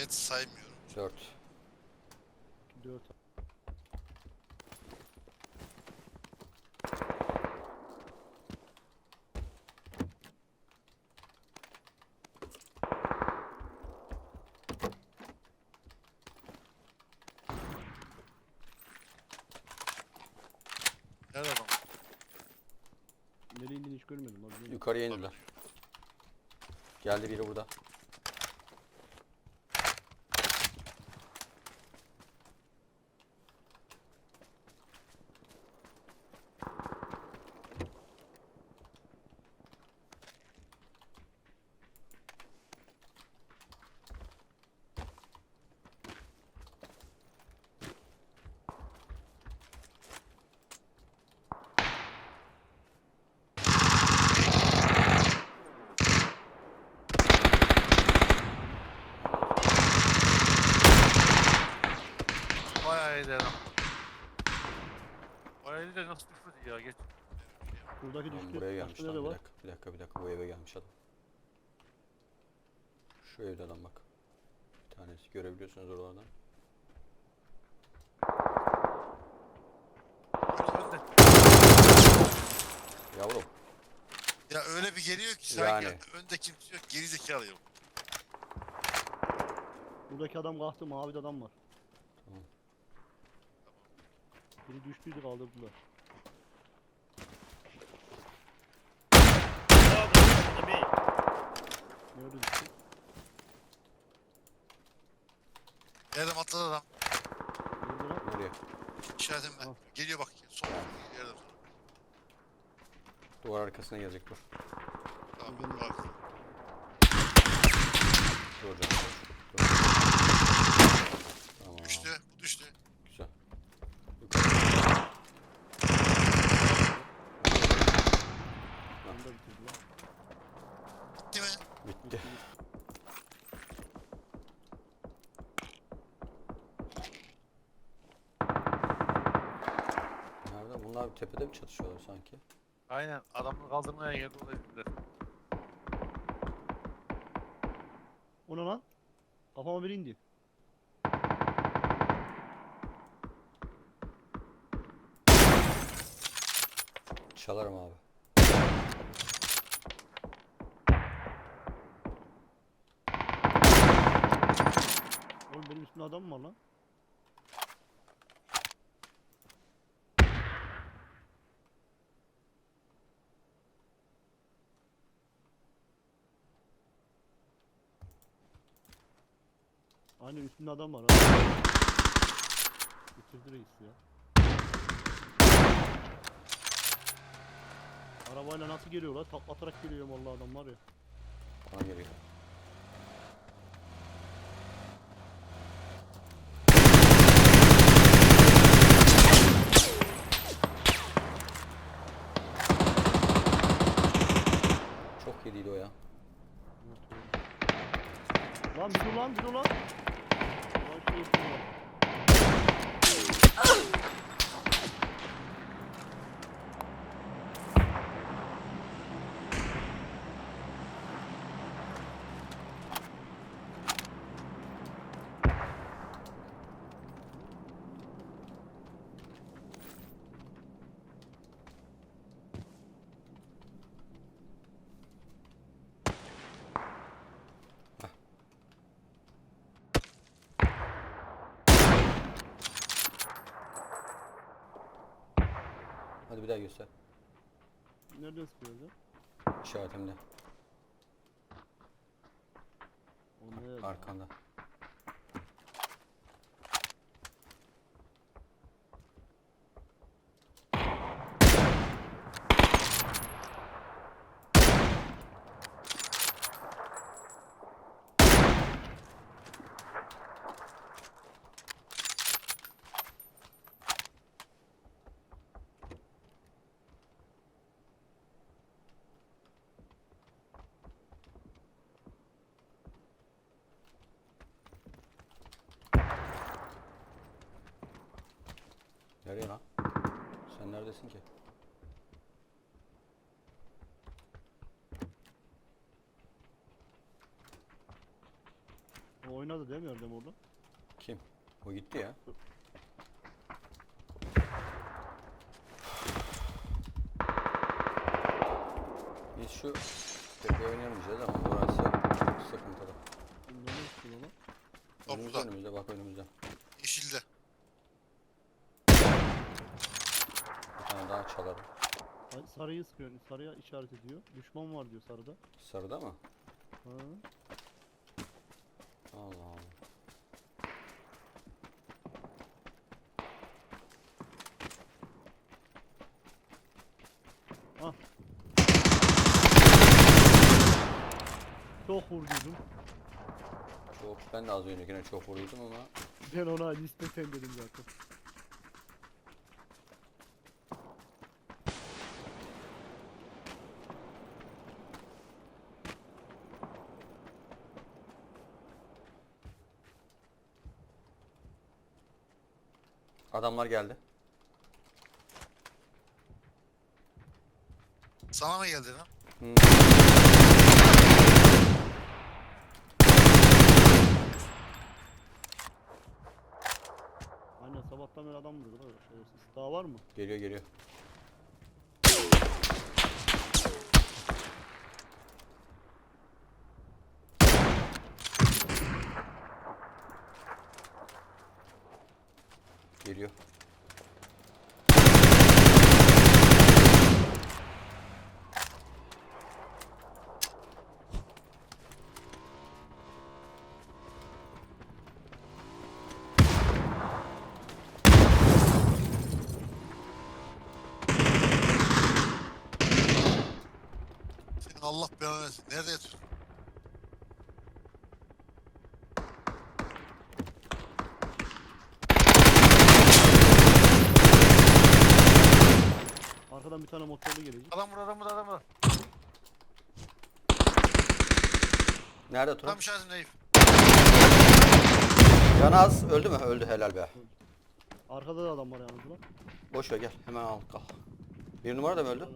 Evet saymıyorum. 4. 4 Nerede adam? Nereye indiğini hiç görmedim abi. Yukarıya indiler. Geldi biri burada. Ya geç. Buradaki Lan düştü. buraya gelmiş Başka lan. nerede Bir var? dakika, bir dakika, bir dakika. Bu eve gelmiş adam. Şu evde adam bak. Bir tanesi görebiliyorsunuz oralardan. Önde. Yavrum. Ya öyle bir geliyor ki sanki Yani. önde kimse yok geri zekalı yok. Buradaki adam kalktı mavi adam var. Tamam. Biri düştüydü kaldırdılar. Nerede düştü? Yerden atladı adam. Nereye? İşaretim ben. Al. Geliyor bak. Sol yerden. Duvar arkasına gelecek dur. Tamam ben bak. Dur canım. Dur. dur. Tamam. Düştü. Bu düştü. Güzel. Yukarı. Onu da bitirdi lan. Bitti mi? Bitti. Bunlar tepede mi çatışıyorlar sanki? Aynen. Adamı kaldırmaya geldi o da dediler. O ne lan? Kafama biri indi. Çalarım abi. Oğlum benim üstümde adam mı var lan? Aynen üstünde adam var ha. Bitirdi reis ya. Arabayla nasıl geliyorlar? Taklatarak geliyor vallahi adam var ya. Bana geliyor. Çok yediydi o ya. Lan bir dur lan bir dur lan. Lan şu üstüne bak. Hadi bir daha göster. Nereden sıkıyoruz ya? İşaretimde. Oğlum nerede? Arkanda. Nereye lan? Sen neredesin ki? O oyna oynadı değil mi Erdem orada? Kim? O gitti ya. Biz şu tepeye oynayamayacağız ama burası çok sıkıntılı. Ne yapıyorsun ona? O Önümüzde burada. önümüzde bak önümüzde. Yeşilde. Çalarım. Ay, Sarıyı sıkıyor. Sarıya işaret ediyor. Düşman var diyor sarıda. Sarıda mı? Ha. Allah Allah. Ah. Çok vurduydum. Çok, ben de az önce yine çok vuruldum ama Ben ona liste sen dedim zaten. Adamlar geldi. Sana mı geldi lan? Hmm. Aynen sabahtan beri adam vurdu. lan şerefsiz. Daha var mı? Geliyor geliyor. Geliyor. Senin Allah belanı versin. Nerede yatıyorsun? Arkadan bir tane motorlu gelecek. Adam burada, adam burada, adam burada. Nerede Turan? Tam işaretim Eyüp. Canaz öldü mü? Öldü helal be. Arkada da adam var yalnız lan. Boş ver gel hemen al kal. Bir numara da mı öldü?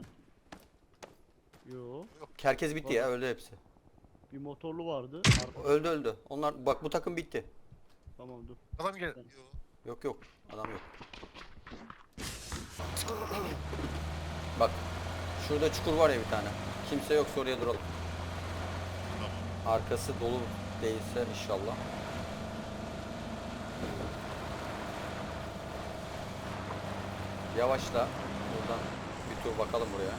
Yo. Herkes bitti ya öldü hepsi. Bir motorlu vardı. Arka... Öldü öldü. Onlar bak bu takım bitti. Tamam dur. Adam geldi. Yo. Yok yok adam yok. Bak şurada çukur var ya bir tane. Kimse yoksa oraya duralım. Arkası dolu değilse inşallah. Yavaşla. Buradan bir tur bakalım buraya.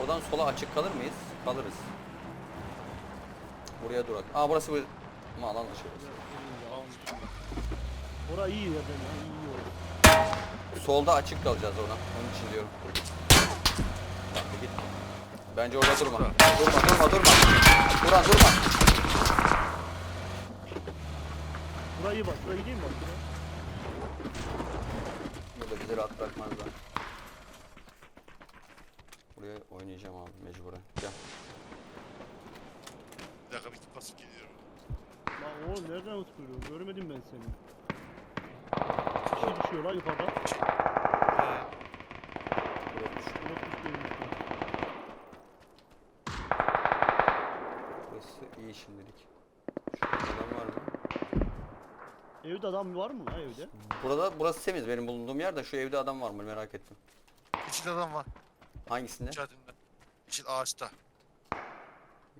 Oradan sola açık kalır mıyız? Kalırız. Buraya durak. Aa burası bu. Ama alan dışı Ora iyi ya ben iyi oldu. Solda açık kalacağız ona. Onun için diyorum. Bak bir git. Bence orada durma. Durma durma durma. Duran durma. Burayı iyi bak. Buraya gideyim mi bak. Buraya. Burada bizi rahat bırakmazlar. Buraya oynayacağım abi mecburen. Gel. Bir dakika bir basıp geliyorum. Lan oğlum nereden uçuruyorsun? Görmedim ben seni. Bir şey düşüyor lan yukarıda. Buraya düş. Yok düşüyor. Burası iyi şimdilik. Şurada adam var mı? Evde adam var mı lan evde? Burada burası temiz benim bulunduğum yerde. Şu evde adam var mı merak ettim. yeşil adam var. Hangisinde? İşaretimde. Yeşil ağaçta.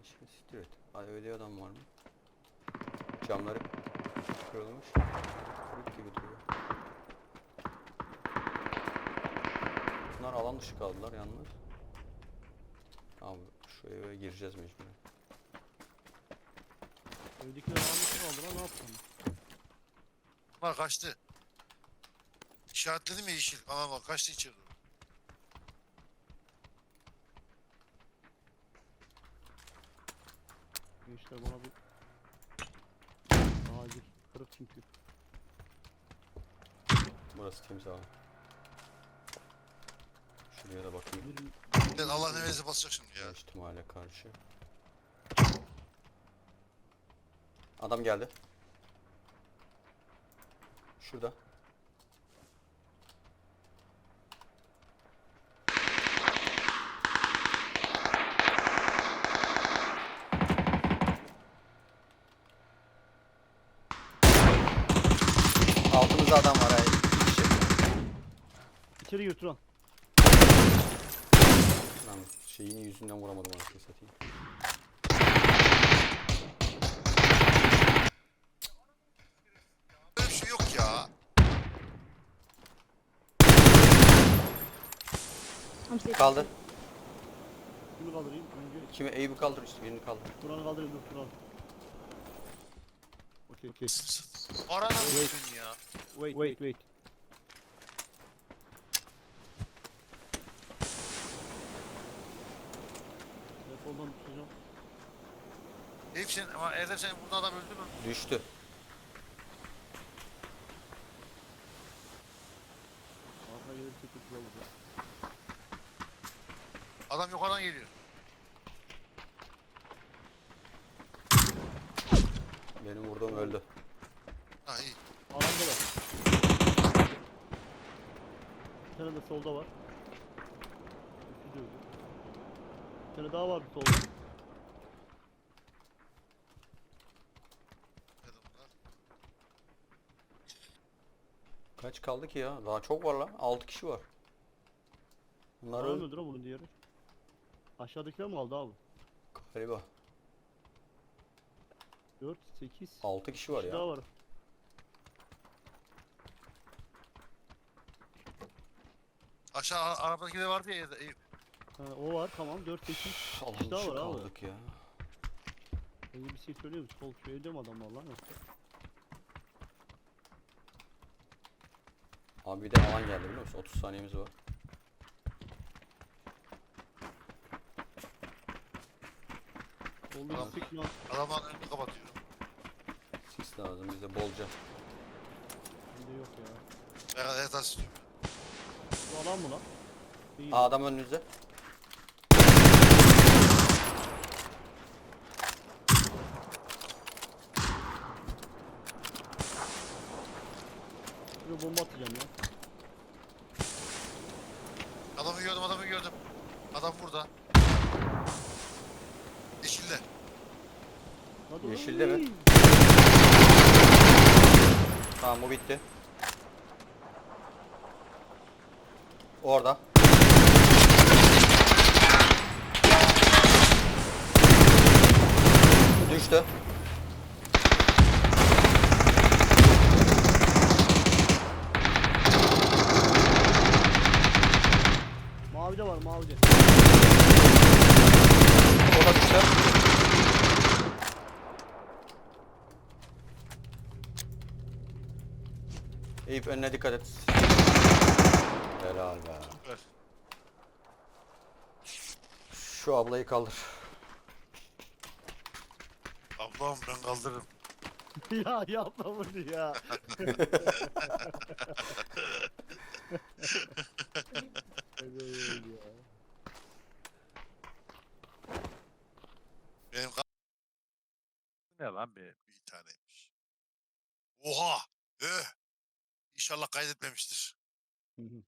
Hiç siktir et. Ay evde adam var mı? Camları kırılmış. Kırık gibi duruyor. Bunlar alan dışı kaldılar yalnız. Abi şu eve gireceğiz mecburen. Evdekiler yanlış aldı lan ne yaptın? Bunlar kaçtı. İşaretledim ya yeşil. Ana bak kaçtı içeri doğru. Gençler bana bir acil kırık çünkü. Burası temiz abi. Bir yere bakayım. Sen Allah ne verirse basacak şimdi ya. İhtimale karşı. Adam geldi. Şurada. Altımızda adam var ha. iki. İçeri götür al. Şeyini yüzünden vuramadım anasını satayım. Böyle bir şey yok ya. Safe. Kaldı. Kimi kaldırayım? Önce Kimi Eyüp'ü kaldır işte birini kaldır. Turan'ı kaldırayım dur Turan. Okey okey. Arana mısın ya? Wait wait wait. Telefondan tutacağım. Eyüp sen ama Erdem sen burada adam öldü mü? Düştü. Arka gelirse kötü olacak. Adam yukarıdan geliyor. Benim vurduğum öldü. Ha iyi. Alanda var. Bir tane de solda var. Üçüncü öldü. Bir tane daha var bir solda. Kaç kaldı ki ya? Daha çok var lan. 6 kişi var. Bunlar öldü mıdır ha bunun diğeri? Aşağıdakiler mi kaldı abi? galiba. 4, 8, 6 kişi var daha ya. var. Aşağı a- arabadaki de vardı ya Eyüp. Ha, o var tamam 4, 8. Üf, Alan daha var abi. kaldık ya. Ben bir şey söyleyeyim mi? Sol şu evde mi adam var lan yoksa? Abi bir de alan geldi biliyor musun? 30 saniyemiz var. Solda Tamam. önünü kapatıyorum. Sis lazım bize bolca. Bende yok ya. Ben evet istiyorum. Bu alan mı lan? Değil. Aa adam önünüzde. Bomba atacağım ya. Adamı gördüm adamı gördüm. Adam burada. Yeşilde. Hadi Yeşilde mi? Tamam bu bitti. Orada. Düştü. Mavi de var mavi de. O da düştü. Eyüp önüne dikkat et. Helal be. Ver. Şu ablayı kaldır. Ablam ben kaldırırım. ya yapma bunu ya. Benim Ne lan be? Bir taneymiş. Oha! Eh! İnşallah kaydetmemiştir. Hı hı.